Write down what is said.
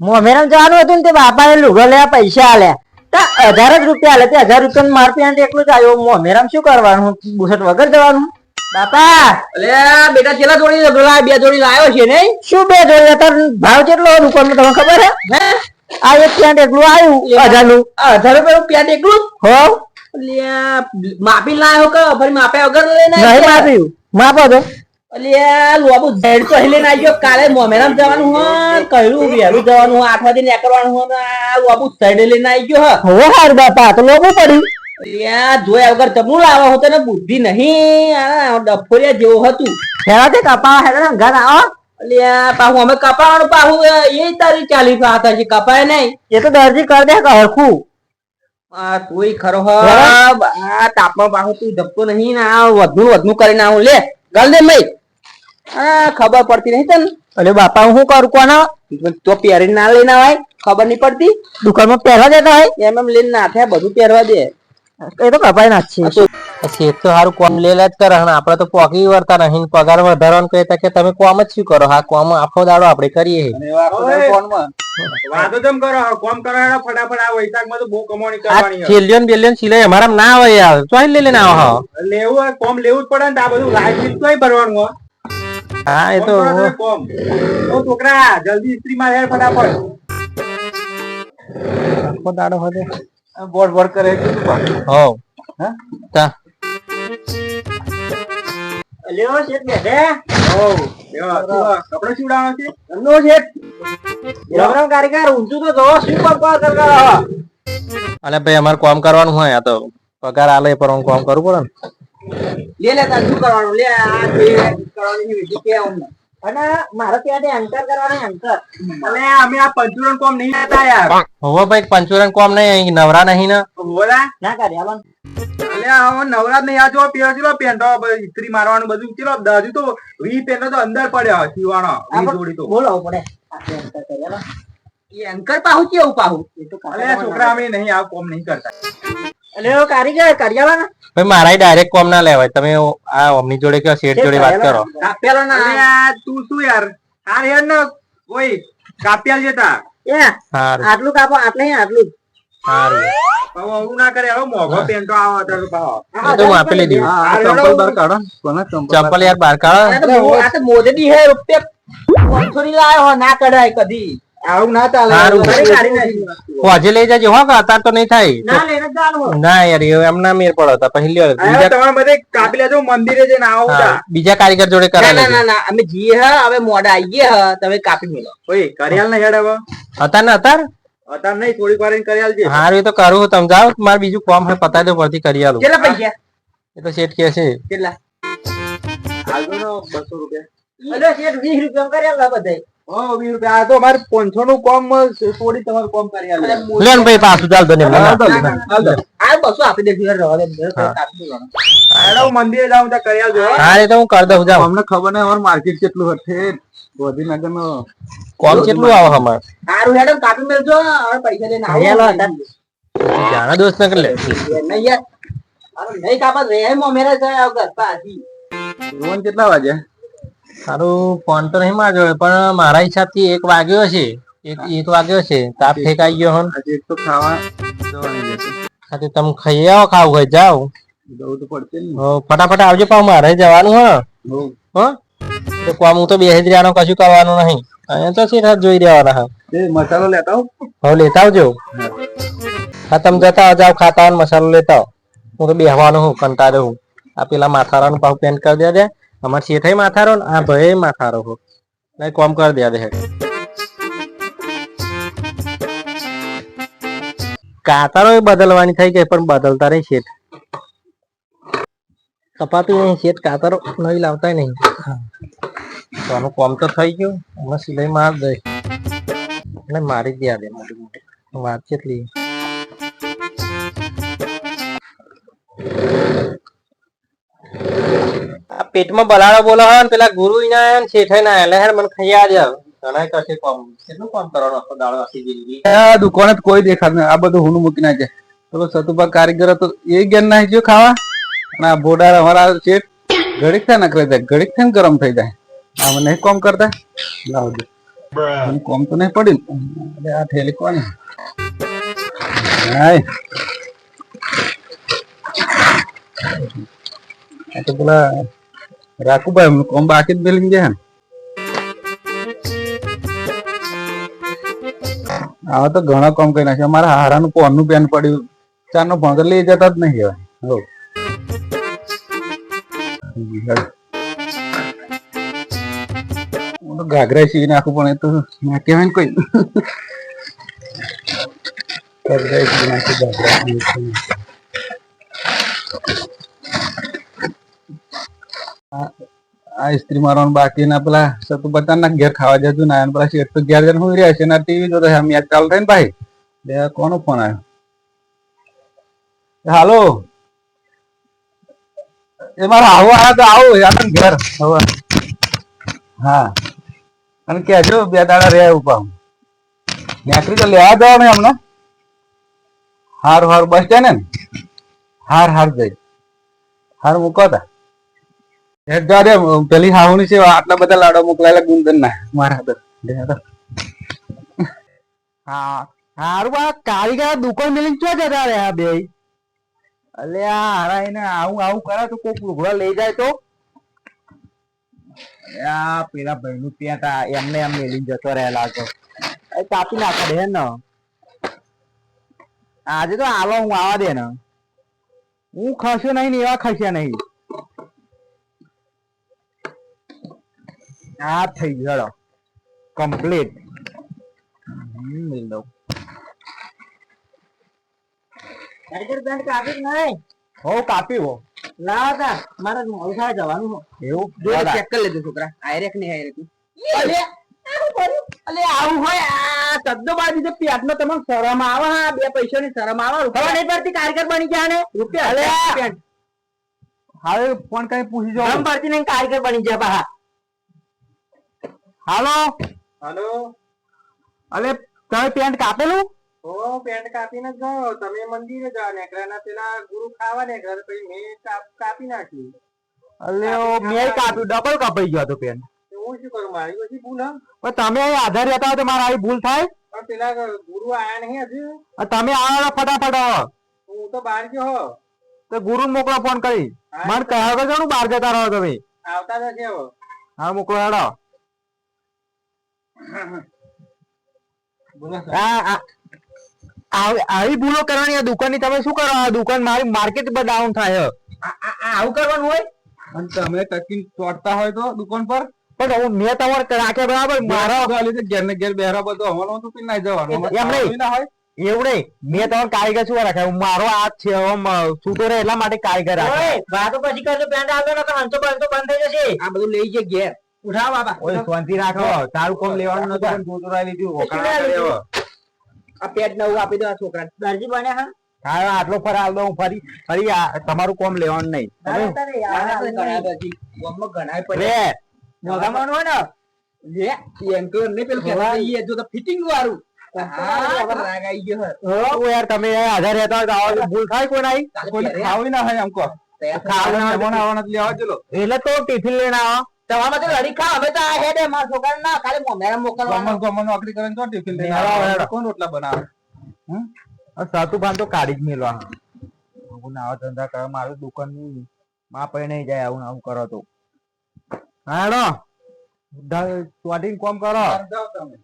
મોમેરામ જવાનું હતું ને તે બાપાએ લુગો લેવા પૈસા આલ્યા હજાર જ રૂપિયા આલે તે હજાર રૂપિયા માર પેન્ટ એકલું જ આવ્યો. મોમેરામ શું કરવાનું? બુસટ વગર જવાનું? બાપા! અલે બેટા ચેલા જોડી પેલા બે જોડી લાવ્યો છે ને શું બે તાર ભાવ કેટલો દુકાનમાં તમને ખબર હે? આ એક પેન્ટ એકલું આવ્યું હજારનું હજાર રૂપિયા પેન્ટ એકલું? હો. માપી લાવ્યો કે ફરી માપે વગર લઈને નહીં માપ્યું. માપો તો. અલ્યા લોબુ તો हिले ના કાલે મોમેરામ જવાનું હોય કહ્યું વહેલું જવાનું હોય આઠ વાગે નીકળવાનું હોય ને આ લોબુ ગયો હ. હો હાર બાપા તો લોબું પડ્યું અલ્યા જોયા વગર જમનું લાવો હતો ને બુદ્ધિ નહીં. આ ડફોરિયા જેવું હતું. હેરાતે કપા હેરા ઘર આવો. અલ્યા પાહુ અમે કપાવાનું પાહુ એ તારી ચાલી હતા છે કપાય નહીં. એ તો દરજી કર દે હરખું. આ તુંય ખરો હ આ તાપમાં પાહુ તું ધપતો નહીં ને આ વધુ વધુ કરીને આવું. લે ગલ દે મય. આ ખબર પડતી નહીં તને. અરે બાપા હું શું કરું કોના તો પહેરી ના લઈને આવે ખબર નહીં પડતી. દુકાનમાં પહેરવા દેતા હોય? એમ એમ લઈને ના થાય બધું પહેરવા દે. એ તો કપાઈ નાખશે. એક તો સારું કોમ લેલા જ કરે આપડે તો પોકી વર્તા નહીં પગાર વધારવાનું કહેતા કે તમે કોમ જ શું કરો? હા કોમ આખો દાડો આપણે કરીએ. વાતો તેમ કરો કોમ કરો? હેડો ફટાફટ આ વૈશાખમાં તો બહુ કમાણી કરવાની છે. છેલ્લિયન બેલિયન સિલાઈ અમારા ના આવે યાર. ચોઈ લઈ લઈને આવો લેવું હોય કોમ લેવું જ પડે ને આ બધું લાઈટ બિલ તોય ભરવાનું હોય. હા એ તો ઓ છોકરા જલ્દી ઇસ્ત્રી માં હેડ ફટાફટ. આખો દાડો હતો. બોર્ડ બોર્ડ કરે કીધું પાછું. હો? તા. લ્યો શેઠ બેઠે ઓ, કપડાં સીવડાવવાના છે? ધંધો છે રામ કારીગર ઊંચું તો જોવો શું કામ કર કર કર અને ભાઈ અમારે કોમ કરવાનું હોય આ તો પગાર આલે પર હું કોમ કરવું પડે ને? લે લે તાર શું કરવાનું? લે આ કરવાની વિધિ કે અમને અને મારે ત્યાં એન્કર કરવાનું એન્કર અલે અમે આ પંચુરન કોમ નહીં લેતા યાર. હવે ભાઈ પંચોરન કોમ નહીં અહીં નવરા નહીં ને. બોલા ના કરી આલો અલે હવે નવરાત નહીં આ જો પેલો ચલો પેન્ટો ઇસ્ત્રી મારવાનું બધું. ચલો હજુ તો વી પેન્ટો તો અંદર પડ્યો સીવાનો વી જોડી તો. બોલો પડે. એન્કર પાહુ કેવું પાહુ? એ તો છોકરા અમે નહીં આ કોમ નહીં કરતા. લ્યો કારીગર કરી આલો ભાઈ મારા ડાયરેક્ટ કોમ ના લેવાય. તમે આ ઓમની જોડે કે શેઠ જોડે વાત કરો? કાપેલો ના અલે આ તું શું યાર? હાર યાર ને કોઈ કાપ્યા જતા એ આટલું કાપો આટલે. આટલું. સારું આવું ના કરે. હવે મોઘો પેન્ટો આવે તો ભાવ. તો હું લીધી ચંપલ બાર કાઢો કોના ચંપલ યાર બહાર કાઢો આ તો મો- આ તો મોદડી હે રૂપિયા પાંચસો ની લાયો ના કઢાય કદી. આવું ના ચાલે. લઈ જજો. હો અત્યારે તો નહીં થાય. ના લઈને જ ના યાર એ એમ ના મેર પડો તો પછી લ્યો બીજા તમારે બધે કાપી લેજો મંદિરે જઈને આવો હા, બીજા કારીગર જોડે કરાવી ના ના ના અમે જીએ હ હવે મોડા આઈએ હ તમે કાપી મેલો. ઓય કરિયાલ ને હેડ હવે. હતા ને અત્યારે? અત્યારે નહીં થોડીક વાર કરિયાલ જે. હારું એ તો કરું. તમ જાવ મારે બીજું કામ હે પતાવી દો પરથી કરી આલું કેટલા પૈસા? એ તો શેઠ કે છે. કેટલા? નો બસો રૂપિયા. અલ્યો શેઠ 20 રૂપિયા કરિયાલ અરે મો- મેં માર્કેટ કેટલું હશે. ગાંધીનગર નો કોમ કેટલું આવે અમારે? હારું હેડો કાપી મેલજો હવે પૈસા લઈને આવો. કરી આલો દોસ્ત ને કરી લે. નહીં યાર. અરે નહીં કાપા રે મોમેરા જાય આવ ઘર પાછી. કેટલા વાગે? સારું ફોન તો નહીં મારજો પણ મારા હિસાબથી એક વાગ્યો છે એક એક વાગ્યો છે તાપ ઠેકાઈ ગયો હન. આજે તો ખાવા જવાની જશે હા તો તમે ખાઈ આવો ખાવું હોય જાઓ. જવું તો પડશે ને. ફટાફટ આવજો પાછું મારે જવાનું હા. હો. તો કોમ હું તો બેસી જ રહેવાનું કશું કરવાનું નહીં. અહીંયા તો સીધા જોઈ રહેવાના હા. એ મસાલો લેતા આવું. હવે લેતા આવજો. હા તમે જતા જાઓ ખાતા મસાલો લેતા હું તો બેહવાનો હું કંટાળ્યો હું. આ પેલા માથારાનું પાવ પેન્ટ કરી દે દે અમારે શેઠાઈ માથારો ને આ ભય માથારો હો. નહીં કોમ કરી દે દે કાતારો બદલવાની થઈ ગઈ, પણ બદલતા રહી શેઠ. કપાતું નહીં શેઠ, કાતરો નહીં લાવતા નહીં. આનું કોમ તો થઈ ગયું, અમે સિલાઈ માર દે અને મારી જ દે મોટી મોટી. વાત કેટલી? પેટમાં બલાડો બોલો હે પેલા ગુરુ ના આયા ને શેઠાઈ ના આયા લે મને ખાઈ આજ. ઘણા કશે કોમ કેટલું કોમ કરવાનું આખો દાડો આખી જિંદગી? આ દુકાન જ કોઈ દેખાત નહીં આ બધું હુનું મૂકી નાખે. પેલો સતુભા કારીગર હતો એ ગેર નાખી ગયો ખાવા? અને આ બોડાર અમારા શેઠ ઘડીક થાય નકરે જાય ઘડીક થઈને ગરમ થઈ જાય. આ મને નહીં કોમ કરતા? લાવજો મને કોમ તો નહીં પડ્યું અરે આ થેલી કોની? હાય. આ તો પેલા રાખુભાઈ એમનું કોમ બાકી જ મેલી ગયા ને આવા તો ઘણા કામ કરી નાખ્યા મારા હારાનું પોનનું પેન પડ્યું ચારનો ભંગર લઈ જતા જ નહીં હવે હો હું તો ઘાઘરા સીવી નાખું પણ એ તો ના કહેવાય ને કોઈ ઘાઘરા સીવી નાખું ઘાઘરા આ ઇસ્ત્રી મારવાનું બાકી ના પેલા સતુ બતાન ઘેર ખાવા જતું ના પેલા શેઠ તો ઘેર જઈને હોઈ રહ્યા છે ના ટીવી જોતા છે. મેચ ચાલુ ભાઈ, બે કોનો ફોન આવ્યો હાલો. એ મારા આવો આવ્યા તો આવો યાર ઘેર. હવે. હા. અને કહેજો બે દાડા રહ્યા ઉપા નેકરી તો લેવા જવાનું એમને હાર હાર, બસ સ્ટેન્ડ ને? હાર હાર જઈ. હાર મૂકો તા. પેલી હાવણી છે, આટલા બધા લાડો મોકલાયેલા ગુંદન ના મારા હાથે. હા, હારું બા કારીગર દુકાન મેલી ક્યાં જતા રહ્યા બે? અલે, આ હારા એને આવું આવું કરે તો કોક લુગડા લઈ જાય તો? આ પેલા ભાઈ નું પેટા એમને એમ મેલી જતો રહેલા તો. એ કાપી નાખે દે ને આજે તો આવો, હું આવા દે ને. હું ખસ્યો નહીં ને એવા ખસ્યા નહીં. આ થઈ ગયો. કમ્પ્લીટ હો કાપી હો. લાવા તા. મારે મોડું થાય જવાનું. એવું? જો ચેક કરી લેજો છોકરા. આયરેક ને આયરેક અલે આવું હોય આ તદ્દો બાજુ જે પેટનો તમને શરમ આવે હા બે પૈસાની શરમ આવે નહીં પડતી કારીગર બની ગયા ને? રૂપિયા હવે ફોન કઈ પૂછી જાવ શરમ પડતી નહીં કારગર બની ગયા બા હાલો? હાલો? અલે તમે પેન્ટ કાપેલું? ઓ પેન્ટ કાપીને ગયો. તમે મંદિરે જાઓ નેકરાના પેલા ગુરુ ખાવા નેકરા પછી મેં કાપી નાખ્યું. અલે ઓ મેં કાપ્યું ડબલ કપાઈ ગયો હતો પેન્ટ. હું શું કરું મારી પછી ભૂલ હમ પણ તમે આધાર રહેતા હોય તો મારા આવી ભૂલ થાય? પણ પેલા ગુરુ આયા નહીં હજુ? તમે આવો ફટાફટ હું તો બહાર ગયો હો. તો ગુરુ મોકલો ફોન કરી. મને કહ્યો કે જાણું બહાર જતા રહો તમે. આવતા નથી હવે હા મોકલો હેડો. આવી ભૂલો કરવાની આ દુકાનની તમે શું કરો? આ દુકાન મારી માર્કેટ પર ડાઉન થાય છે. આ- આ- આ આવું કરવાનું હોય? અને તમે ટકી તોડતા હોય તો દુકાન પર? પણ હું મેં તમારે રાખે બરાબર મારો ઘેર ને ઘેર બેહરા બધો હવાનો તો પી ના જવાનું? એમ નહીં. હોય એવું નહીં. મેં તમારે કારીગર શું રાખ્યા? મારો હાથ છે છૂટો રહે એટલા માટે કારીગર રાખ્યા. વાતો પછી કરજો પેન્ટ આવ્યો નતો હંચો બંધ થઈ જશે. આ બધું લઈ જઈએ ઘેર. ઉઠાવો બાબા ઓય શાંતિ રાખો. તારું કોમ લેવાનું નતું પણ ગોતરાઈ લીધું શું કર્યો. આ પેટ નવું આપી દો આ છોકરા. દરજી બને હા? હા આટલો ફર આલ દઉં ફરી ફરી તમારું કોમ લેવાનું નહીં. મોગામાં હોય ને લે એન્કર નહીં પેલું કહેવાય જો તો ફિટિંગ વાળું. તમે આધાર રહેતા હોય ભૂલ થાય કોઈ નહીં કોઈ ખાવું ના હોય એમ કહો. ખાવું ના હોય મહેમાન આવવાના લેવા ચલો. એટલે તો ટિફિન લઈને આવો. તમારે તો લડી ખા અમે તો આ હેડે મારા છોકરાને ના ખાલી મોમેરા મોકલવાનો. ગમન ગમન નોકરી કરીને તો ટિફિન લઈને હેડો, કોણ રોટલા બનાવે? હમ? સાતુભાન તો કાઢી જ મેલવા. હું ધંધા કરે. મારું દુકાનની માં પૈ નહીં જાય. આવું ને આવું કરો તો. હાડો. ચોટીને કોમ કરો. જાઓ તમે.